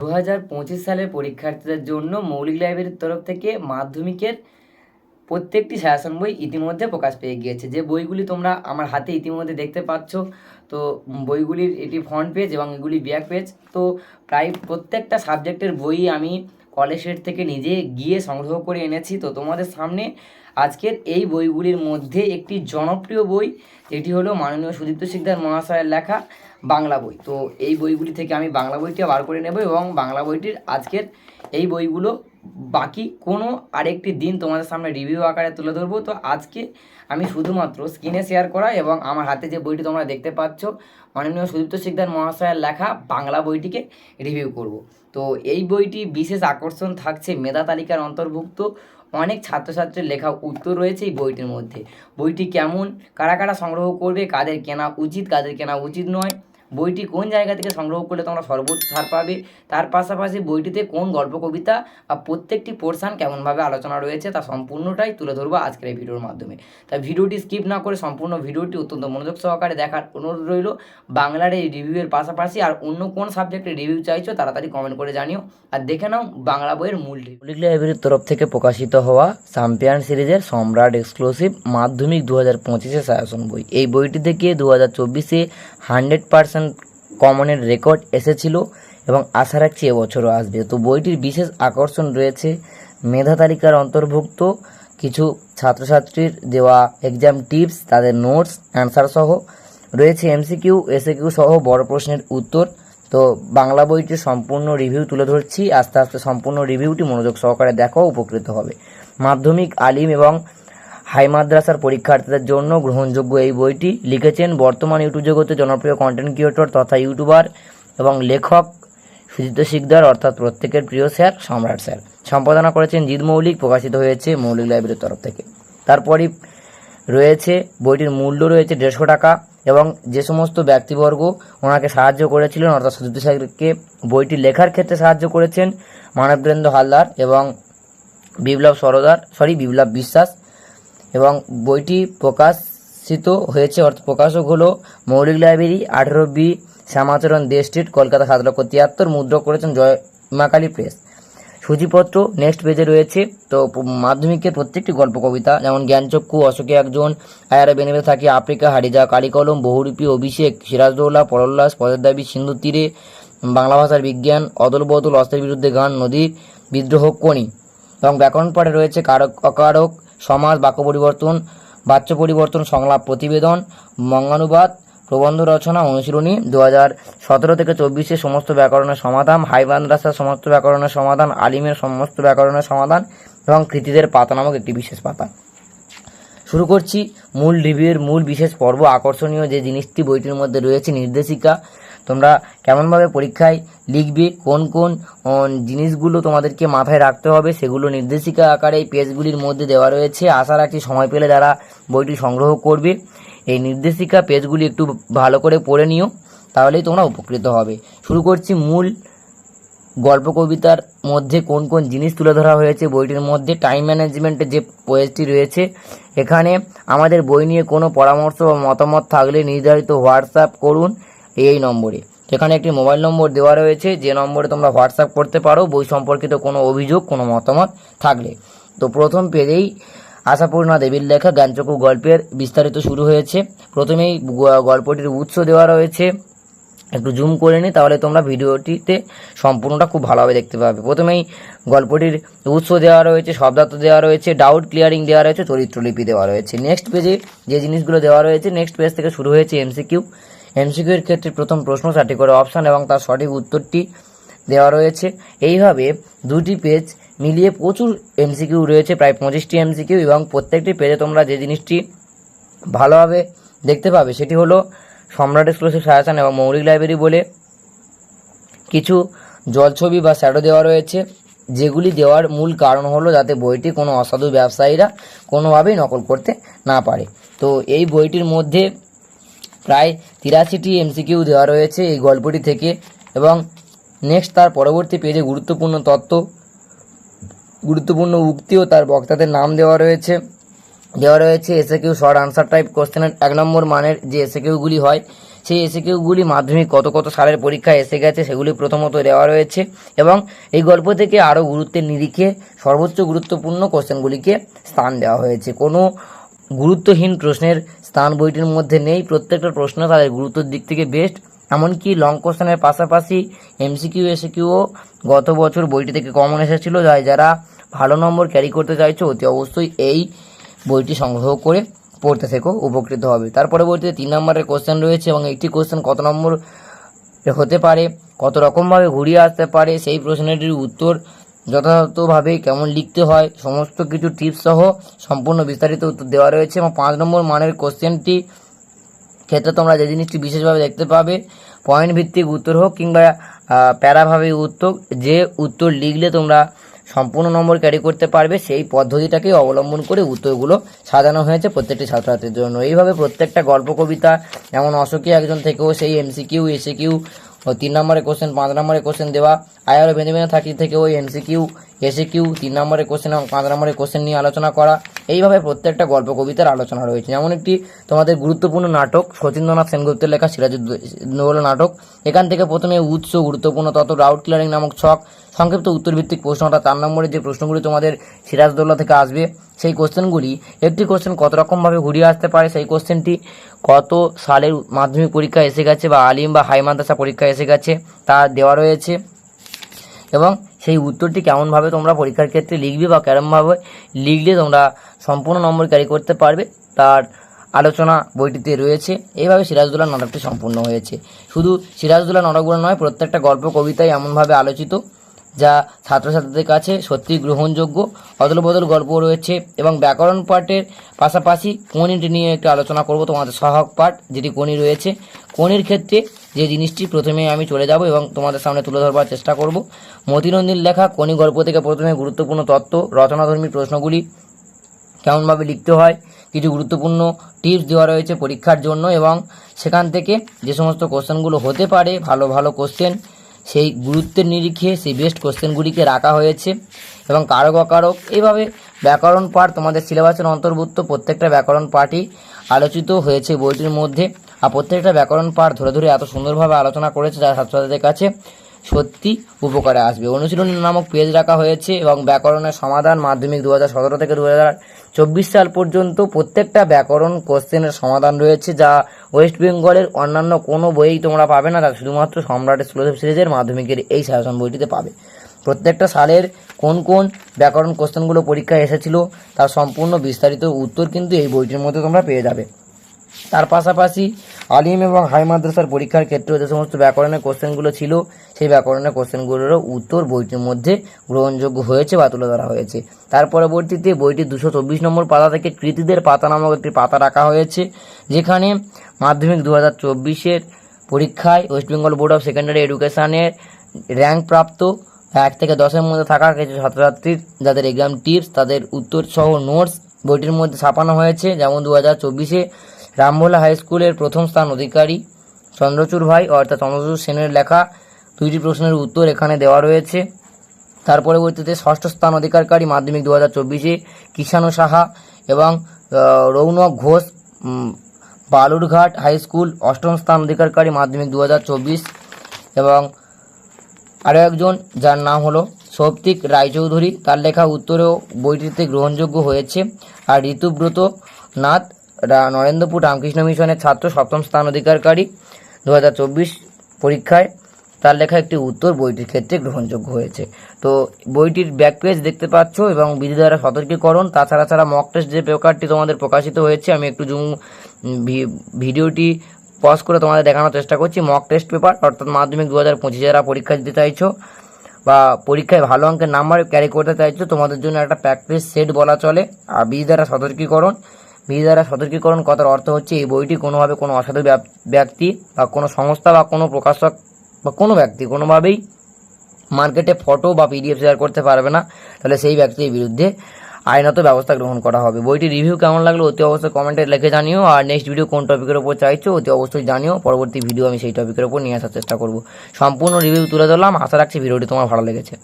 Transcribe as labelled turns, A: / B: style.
A: দু হাজার পঁচিশ সালের পরীক্ষার্থীদের জন্য মৌলিক লাইব্রেরির তরফ থেকে মাধ্যমিকের প্রত্যেকটি সাজেশন বই ইতিমধ্যে প্রকাশ পেয়ে গিয়েছে। যে বইগুলি তোমরা আমার হাতে ইতিমধ্যে দেখতে পাচ্ছ, তো বইগুলির এটি ফ্রন্ট পেজ এবং এগুলি ব্যাক পেজ তো প্রায় প্রত্যেকটা সাবজেক্টের বই আমি কলেজ সেট থেকে নিজে গিয়ে সংগ্রহ করে এনেছি। তো তোমাদের সামনে আজকের এই বইগুলির মধ্যে একটি জনপ্রিয় বই, যেটি হলো মাননীয় সুদীপ্ত সিকদার মহাশয়ের লেখা বাংলা বই। তো এই বইগুলি থেকে আমি বাংলা বইটি বার করে নেব এবং বাংলা বইটির আজকের এই বইগুলো বাকি কোনো আরেকটি দিন তোমাদের সামনে রিভিউ আকারে তুলে ধরবো। তো আজকে আমি শুধুমাত্র স্ক্রিনে শেয়ার করা এবং আমার হাতে যে বইটি তোমরা দেখতে পাচ্ছ, মাননীয় সুদীপ্ত সিকদার মহাশয়ের লেখা বাংলা বইটিকে রিভিউ করব। তো এই বইটি বিশেষ আকর্ষণ থাকছে মেধা তালিকার অন্তর্ভুক্ত অনেক ছাত্রছাত্রীর লেখা উত্তর রয়েছে এই বইটির মধ্যে। বইটি কেমন, কারা কারা সংগ্রহ করবে, কাদের কেনা উচিত, কাদের কেনা উচিত নয় বইটি কোন জায়গা থেকে সংগ্রহ করলে তোমরা সর্বোচ্চ ছাড় পাবে? তার পাশাপাশি বইটিতে কোন গল্প, কবিতা বা প্রত্যেকটি পোর্শান কেমনভাবে আলোচনা রয়েছে তা সম্পূর্ণটাই তুলে ধরবো আজকের এই ভিডিওর মাধ্যমে। তাই ভিডিওটি স্কিপ না করে সম্পূর্ণ ভিডিওটি অত্যন্ত মনোযোগ সহকারে দেখার অনুরোধ রইল। বাংলার এই রিভিউয়ের পাশাপাশি আর অন্য কোন সাবজেক্টের রিভিউ চাইছো তাড়াতাড়ি কমেন্ট করে জানিও। আর দেখে নাও বাংলা বইয়ের মূল রিভিউ লাইব্রেরির তরফ থেকে প্রকাশিত হওয়া চ্যাম্পিয়ন সিরিজের সম্রাট এক্সক্লুসিভ মাধ্যমিক দু হাজার পঁচিশে সায়াসন বই। এই বইটি থেকে দু হাজার চব্বিশে হান্ড্রেড পার্সেন্ট কমনের রেকর্ড এসেছিল এবং আশা রাখছি এবছরও আসবে। তো বইটির বিশেষ আকর্ষণ রয়েছে মেধা তালিকার অন্তর্ভুক্ত কিছু ছাত্রছাত্রীর দেওয়া এক্সাম টিপস তাদের নোটস অ্যান্সার সহ রয়েছে এমসিকিউ এসএকিউ সহ বড় প্রশ্নের উত্তর। তো বাংলা বইটির সম্পূর্ণ রিভিউ তুলে ধরছি। আস্তে আস্তে সম্পূর্ণ রিভিউটি মনোযোগ সহকারে দেখাও উপকৃত হবে। মাধ্যমিক, আলিম এবং হাই মাদ্রাসার পরীক্ষার্থীদের জন্য গ্রহণযোগ্য এই বইটি লিখেছেন বর্তমান ইউটিউব জগতে জনপ্রিয় কন্টেন্ট ক্রিয়েটর তথা ইউটিউবার এবং লেখক সুজিত শিকদার, অর্থাৎ প্রত্যেকের প্রিয় স্যার, সম্রাট স্যার। সম্পাদনা করেছেন জিদ মৌলিক, প্রকাশিত হয়েছে মৌলিক লাইব্রেরির তরফ থেকে। তারপরই রয়েছে, বইটির মূল্য রয়েছে দেড়শো টাকা এবং যে সমস্ত ব্যক্তিবর্গ ওনাকে সাহায্য করেছিলেন, অর্থাৎ সুজিত স্যারকে বইটি লেখার ক্ষেত্রে সাহায্য করেছেন মানবেন্দ্র হালদার এবং বিপ্লব সরদার সরি বিপ্লব বিশ্বাস এবং বইটি প্রকাশিত হয়েছে, অর্থাৎ প্রকাশক হলো মৌলিক লাইব্রেরি, আঠেরো বি শ্যামাচরণ দে স্ট্রিট, কলকাতা সাত লক্ষ তিয়াত্তর মুদ্রা করেছেন জয় মাকালী প্রেস। সূচিপত্র নেক্সট পেজে রয়েছে। তো মাধ্যমিকের প্রত্যেকটি গল্প, কবিতা, যেমন জ্ঞানচক্ষু, অশোকে একজন, আয়ারা বেনেবে থাকি, আফ্রিকা, হারিজা, কালিকলম, বহুরূপী অভিষেক সিরাজদৌল্লা পরল্লাস পদের দাবি সিন্ধু তীরে, বাংলা ভাষার বিজ্ঞান, অদল বদল, অস্ত্রের বিরুদ্ধে গান নদীর বিদ্রোহ কোনি এবং ব্যাকরণ পাঠে রয়েছে কারক, অকারক সমাজ, বাক্য পরিবর্তন, বাচ্য পরিবর্তন সংলাপ প্রতিবেদন, মঙ্গানুবাদ, প্রবন্ধ রচনা অনুশীলনী দু হাজার সতেরো থেকে চব্বিশে সমস্ত ব্যাকরণের সমাধান, হাই মাদ্রাসার সমস্ত ব্যাকরণের সমাধান, আলিমের সমস্ত ব্যাকরণের সমাধান এবং কৃতিদের পাতা নামক একটি বিশেষ পাতা। শুরু করছি মূল রিভিউয়ের মূল বিশেষ পর্ব, আকর্ষণীয় যে জিনিসটি বইটির মধ্যে রয়েছে, নির্দেশিকা। তোমরা কেমনভাবে পরীক্ষায় লিখবে, কোন কোন জিনিসগুলো তোমাদেরকে মাথায় রাখতে হবে, সেগুলো নির্দেশিকা আকারে এই পেজগুলির মধ্যে দেওয়া রয়েছে। আশা রাখছি সময় পেলে যারা বইটি সংগ্রহ করবে, এই নির্দেশিকা পেজগুলি একটু ভালো করে পড়ে নিও, তাহলেই তোমরা উপকৃত হবে। শুরু করছি মূল গল্প কবিতার মধ্যে কোন কোন জিনিস তুলে ধরা হয়েছে বইটির মধ্যে। টাইম ম্যানেজমেন্টের যে পেজটি রয়েছে, এখানে আমাদের বই নিয়ে কোনো পরামর্শ বা মতামত থাকলে নির্ধারিত হোয়াটসঅ্যাপ করুন। এই নম্বরে। সেখানে একটি মোবাইল নম্বর দেওয়া রয়েছে, যে নম্বরে তোমরা হোয়াটসঅ্যাপ করতে পারো, বই সম্পর্কিত কোনো অভিযোগ, কোনো মতামত থাকলে। তো প্রথম পেজেই আশাপূর্ণা দেবীর লেখা জ্ঞানচক্ষু গল্পের বিস্তারিত শুরু হয়েছে। প্রথমেই গল্পটির উৎস দেওয়া রয়েছে। একটু জুম করে নিই তাহলে তোমরা ভিডিওটিতে সম্পূর্ণটা খুব ভালোভাবে দেখতে পাবে। প্রথমেই গল্পটির উৎস দেওয়া রয়েছে, শব্দার্থ দেওয়া রয়েছে ডাউট ক্লিয়ারিং দেওয়া রয়েছে, চরিত্রলিপি দেওয়া রয়েছে। নেক্সট পেজে যে জিনিসগুলো দেওয়া রয়েছে নেক্সট পেজ থেকে শুরু হয়েছে এমসিকিউ এমসিকিউ এর ক্ষেত্রে প্রথম প্রশ্ন চারটি করে অপশান এবং তার সঠিক উত্তরটি দেওয়া রয়েছে। এইভাবে দুটি পেজ মিলিয়ে প্রচুর এমসিকিউ রয়েছে, প্রায় পঁচিশটি এমসিকিউ এবং প্রত্যেকটি পেজে তোমরা যে জিনিসটি ভালোভাবে দেখতে পাবে সেটি হলো সম্রাট এক্সক্লুসিভ সাজেশন এবং মৌলিক লাইব্রেরি বলে কিছু জলছবি বা শ্যাডো দেওয়া রয়েছে। যেগুলি দেওয়ার মূল কারণ হলো যাতে বইটি কোনো অসাধু ব্যবসায়ীরা কোনোভাবেই নকল করতে না পারে। তো এই বইটির মধ্যে প্রায় তিরাশিটি এমসিকিউ দেওয়া রয়েছে এই গল্পটি থেকে এবং নেক্সট তার পরবর্তী পেজে গুরুত্বপূর্ণ তত্ত্ব, গুরুত্বপূর্ণ উক্তি ও তার বক্তাদের নাম দেওয়া রয়েছে। দেওয়া রয়েছে এসে কিউ শর্ট আনসার টাইপ কোশ্চেনের এক নম্বর মানের যে এসে কিউগুলি হয়, সেই এসে কিউগুলি মাধ্যমিক কত কত সালের পরীক্ষায় এসে গেছে সেগুলি প্রথমত দেওয়া রয়েছে এবং এই গল্প থেকে আরও গুরুত্বের নিরিখে সর্বোচ্চ গুরুত্বপূর্ণ কোশ্চেনগুলিকে স্থান দেওয়া হয়েছে। কোনো গুরুত্বহীন প্রশ্নের স্থান বইটির মধ্যে নেই। প্রত্যেকটা প্রশ্ন তাদের গুরুত্বের দিক থেকে বেস্ট এমনকি লং কোশ্চেনের পাশাপাশি এমসিকিউ এসিকিউও গত বছর বইটি থেকে কমন এসেছিল, যাই যারা ভালো নম্বর ক্যারি করতে চাইছো, অতি অবশ্যই এই বইটি সংগ্রহ করে পড়তে থেকো, উপকৃত হবে। তার পরবর্তীতে তিন নম্বরের কোশ্চেন রয়েছে এবং একটি কোশ্চেন কত নম্বর হতে পারে, কত রকমভাবে ঘুরিয়ে আসতে পারে, সেই প্রশ্নটির উত্তর যথাযথভাবে কেমন লিখতে হয়, সমস্ত কিছু টিপস সহ সম্পূর্ণ বিস্তারিত উত্তর দেওয়া রয়েছে এবং পাঁচ নম্বর মানের কোশ্চেনটি ক্ষেত্রে তোমরা যে জিনিসটি বিশেষভাবে দেখতে পাবে পয়েন্ট ভিত্তিক উত্তর হোক কিংবা প্যারাভাবে উত্তর, যে উত্তর লিখলে তোমরা সম্পূর্ণ নম্বর ক্যারি করতে পারবে, সেই পদ্ধতিটাকে অবলম্বন করে উত্তরগুলো সাজানো হয়েছে প্রত্যেকটি ছাত্রছাত্রীর জন্য। এইভাবে প্রত্যেকটা গল্প, কবিতা, যেমন অশোকী একজন থেকেও সেই এমসিকিউ এসিকিউ ও তিন নম্বরের কোশ্চেন পাঁচ নম্বরের কোশ্চেন দেওয়া। আয়ার বেঁধে বেঁধে থাকি থেকে ওই এমসিকিউ এসিকিউ তিন নম্বরের কোশ্চেন এবং পাঁচ নম্বরের কোশ্চেন নিয়ে আলোচনা করা। এইভাবে প্রত্যেকটা গল্প কবিতার আলোচনা রয়েছে। যেমন একটি তোমাদের গুরুত্বপূর্ণ নাটক শচীন্দ্রনাথ সেনগুপ্তের লেখা সিরাজউদ্দৌলা নাটক। এখান থেকে প্রথমে উৎস, গুরুত্বপূর্ণ তত রাউট ক্লিয়ারিং নামক ছক, সংক্ষিপ্ত উত্তর ভিত্তিক প্রশ্ন অর্থাৎ চার নম্বরের যে প্রশ্নগুলি তোমাদের সিরাজদৌল্লা থেকে আসবে, সেই কোশ্চেনগুলি একটি কোশ্চেন কত রকমভাবে ঘুরিয়ে আসতে পারে, সেই কোশ্চেনটি কত সালের মাধ্যমিক পরীক্ষা এসে গেছে বা আলিম বা হাই মাদ্রাসা পরীক্ষা এসে গেছে তা দেওয়া রয়েছে। এবং সেই উত্তরটি কেমনভাবে তোমরা পরীক্ষার ক্ষেত্রে লিখবে বা কেরমভাবে লিখলে তোমরা সম্পূর্ণ নম্বর ক্যারি করতে পারবে তার আলোচনা বইটিতে রয়েছে। এইভাবে সিরাজদৌল্লা নাটকটি সম্পূর্ণ হয়েছে। শুধু সিরাজদৌল্লা নাটকগুলো নয়, প্রত্যেকটা গল্প, কবিতাই এমনভাবে আলোচিত। যা ছাত্রছাত্রীদের কাছে সত্যি গ্রহণযোগ্য। অদল বদল গল্প রয়েছে এবং ব্যাকরণ পাঠের পাশাপাশি কণিটি নিয়ে একটু আলোচনা করব। তোমাদের সহায়ক পাঠ যেটি কণি রয়েছে। কণির ক্ষেত্রে যে জিনিসটি প্রথমে আমি চলে যাব এবং তোমাদের সামনে তুলে ধরবার চেষ্টা করব। মতিনন্দীর লেখা কণি গল্প থেকে প্রথমে গুরুত্বপূর্ণ তত্ত্ব, রচনাধর্মী প্রশ্নগুলি কেমনভাবে লিখতে হয়, কিছু গুরুত্বপূর্ণ টিপস দেওয়া রয়েছে পরীক্ষার জন্য এবং সেখান থেকে যে সমস্ত কোশ্চেনগুলো হতে পারে, ভালো ভালো কোশ্চেন সেই গুরুত্বের নিরিখে সেই বেস্ট কোশ্চেনগুলিকে রাখা হয়েছে এবং কারক অকারক এইভাবে ব্যাকরণ পাঠ তোমাদের সিলেবাসের অন্তর্ভুক্ত প্রত্যেকটা ব্যাকরণ পাঠই আলোচিত হয়েছে বইটির মধ্যে। আর প্রত্যেকটা ব্যাকরণ পাঠ ধরে ধরে এত সুন্দরভাবে আলোচনা করেছে যা ছাত্রছাত্রীদের কাছে সত্যি উপকারে আসবে। অনুশীলনী নামক পেজ রাখা হয়েছে এবং ব্যাকরণের সমাধান মাধ্যমিক দু হাজার সতেরো থেকে দু হাজার চব্বিশ সাল পর্যন্ত প্রত্যেকটা ব্যাকরণ কোশ্চেনের সমাধান রয়েছে যা ওয়েস্ট বেঙ্গলের অন্যান্য কোনো বইই তোমরা পাবে না, তা শুধুমাত্র সম্রাটের সুলভ সিরিজের মাধ্যমিকের এই সাজেশন বইটিতে পাবে। প্রত্যেকটা সালের কোন কোন ব্যাকরণ কোশ্চেনগুলো পরীক্ষায় এসেছিল, তার সম্পূর্ণ বিস্তারিত উত্তর কিন্তু এই বইটির মধ্যে তোমরা পেয়ে যাবে। তার পাশাপাশি আলিম এবং হাই মাদ্রাসার পরীক্ষার ক্ষেত্রে যে সমস্ত ব্যাকরণের কোশ্চেনগুলো ছিল, সেই ব্যাকরণের কোশ্চেনগুলোরও উত্তর বইটির মধ্যে গ্রহণযোগ্য হয়েছে বা তুলে ধরা হয়েছে। তার পরবর্তীতে বইটি দুশো চব্বিশ নম্বর পাতা থেকে কৃতিদের পাতা নামক একটি পাতা রাখা হয়েছে, যেখানে মাধ্যমিক দু হাজার চব্বিশের পরীক্ষায় West Bengal Board of Secondary এডুকেশনের র্যাঙ্ক প্রাপ্ত এক থেকে দশের মধ্যে থাকা কিছু ছাত্রছাত্রীর যাদের এক্সাম টিপস তাদের উত্তর সহ নোটস বইটির মধ্যে ছাপানো হয়েছে। যেমন দু হাজার চব্বিশে রামভোলা হাই স্কুলের প্রথম স্থান অধিকারী চন্দ্রচূড় ভাই, অর্থাৎ চন্দ্রচূড় সেনের লেখা দুইটি প্রশ্নের উত্তর এখানে দেওয়া রয়েছে। তার পরবর্তীতে ষষ্ঠ স্থান অধিকারকারী মাধ্যমিক দু হাজার চব্বিশে কিষাণু সাহা এবং রৌনক ঘোষ বালুরঘাট হাই স্কুল অষ্টম স্থান অধিকারকারী মাধ্যমিক দু হাজার চব্বিশ এবং আরও একজন যার নাম হলো সৌপ্তিক রায়চৌধুরী। তার লেখা উত্তরেও বইটিতে গ্রহণযোগ্য হয়েছে। আর ঋতুব্রত নাথ নরেন্দ্রপুর রামকৃষ্ণ মিশনের ছাত্র, সপ্তম স্থান অধিকারকারী দু হাজার চব্বিশ পরীক্ষায়। তার লেখা একটি উত্তর বইটির ক্ষেত্রে গ্রহণযোগ্য হয়েছে। তো বইটির ব্যাক পেজ দেখতে পাচ্ছ এবং বিধি দ্বারা সতর্কীকরণ, তাছাড়া ছাড়া মক টেস্ট যে পেপারটি তোমাদের প্রকাশিত হয়েছে, আমি একটু জুম ভিডিওটি পজ করে তোমাদের দেখানোর চেষ্টা করছি। মক টেস্ট পেপার অর্থাৎ মাধ্যমিক দু হাজার পঁচিশে যারা পরীক্ষা দিতে চাইছো বা পরীক্ষায় ভালো অঙ্কের নাম্বার ক্যারি করতে চাইছো, তোমাদের জন্য একটা প্র্যাকটিস সেট বলা চলে। আর বিধি দ্বারা সতর্কীকরণ বিধি দ্বারা সতর্কীকরণ কথার অর্থ হচ্ছে এই বইটি কোনোভাবে কোনো অসাধু ব্যক্তি বা কোনো সংস্থা বা কোনো প্রকাশক বা কোনো ব্যক্তি কোনোভাবেই মার্কেটে ফটো বা পিডিএফ শেয়ার করতে পারবে না। তাহলে সেই ব্যক্তির বিরুদ্ধে আইনত ব্যবস্থা গ্রহণ করা হবে। বইটি রিভিউ কেমন লাগল অতি অবশ্যই কমেন্টে লিখে জানিও। আর নেক্সট ভিডিও কোন টপিকের ওপর চাইছো অতি অবশ্যই জানিও। পরবর্তী ভিডিও আমি সেই টপিকের ওপর নিয়ে আসার চেষ্টা করব। সম্পূর্ণ রিভিউ তুলে ধরলাম। আশা রাখছি ভিডিওটি তোমার ভালো লেগেছে।